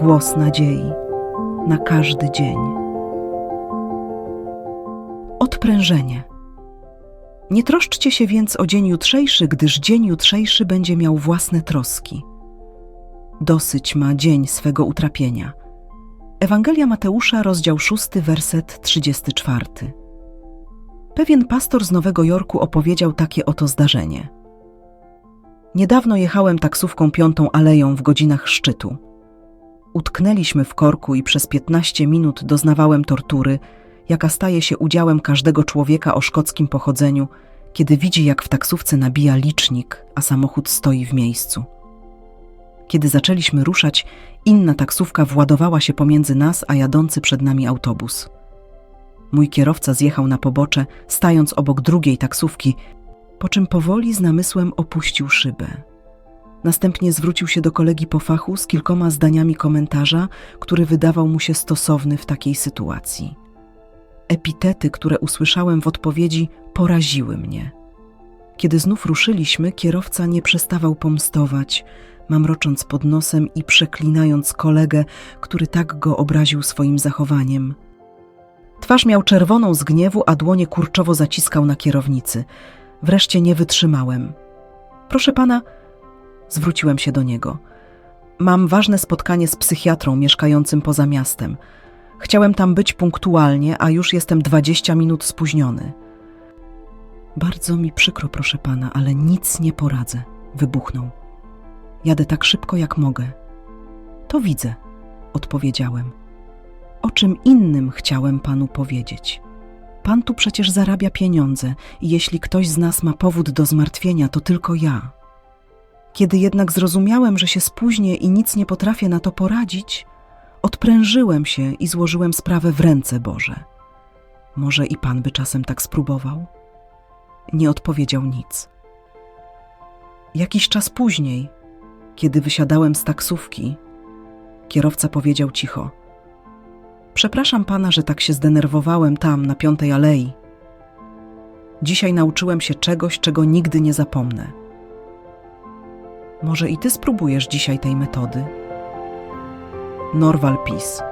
głos nadziei na każdy dzień. Odprężenie. Nie troszczcie się więc o dzień jutrzejszy, gdyż dzień jutrzejszy będzie miał własne troski. Dosyć ma dzień swego utrapienia. Ewangelia Mateusza, rozdział 6, werset 34. Pewien pastor z Nowego Jorku opowiedział takie oto zdarzenie. Niedawno jechałem taksówką piątą aleją w godzinach szczytu. Utknęliśmy w korku i przez 15 minut doznawałem tortury, jaka staje się udziałem każdego człowieka o szkockim pochodzeniu, kiedy widzi, jak w taksówce nabija licznik, a samochód stoi w miejscu. Kiedy zaczęliśmy ruszać, inna taksówka władowała się pomiędzy nas a jadący przed nami autobus. Mój kierowca zjechał na pobocze, stając obok drugiej taksówki, po czym powoli z namysłem opuścił szybę. Następnie zwrócił się do kolegi po fachu z kilkoma zdaniami komentarza, który wydawał mu się stosowny w takiej sytuacji. Epitety, które usłyszałem w odpowiedzi, poraziły mnie. Kiedy znów ruszyliśmy, kierowca nie przestawał pomstować, mamrocząc pod nosem i przeklinając kolegę, który tak go obraził swoim zachowaniem. Twarz miał czerwoną z gniewu, a dłonie kurczowo zaciskał na kierownicy. Wreszcie nie wytrzymałem. Proszę pana, zwróciłem się do niego. Mam ważne spotkanie z psychiatrą mieszkającym poza miastem. Chciałem tam być punktualnie, a już jestem 20 minut spóźniony. Bardzo mi przykro, proszę pana, ale nic nie poradzę, wybuchnął. Jadę tak szybko, jak mogę. To widzę, odpowiedziałem. O czym innym chciałem panu powiedzieć? Pan tu przecież zarabia pieniądze i jeśli ktoś z nas ma powód do zmartwienia, to tylko ja. Kiedy jednak zrozumiałem, że się spóźnię i nic nie potrafię na to poradzić, odprężyłem się i złożyłem sprawę w ręce Boże. Może i pan by czasem tak spróbował? Nie odpowiedział nic. Jakiś czas później, kiedy wysiadałem z taksówki, kierowca powiedział cicho: Przepraszam pana, że tak się zdenerwowałem tam, na piątej alei. Dzisiaj nauczyłem się czegoś, czego nigdy nie zapomnę. Może i ty spróbujesz dzisiaj tej metody? Norwal Pis.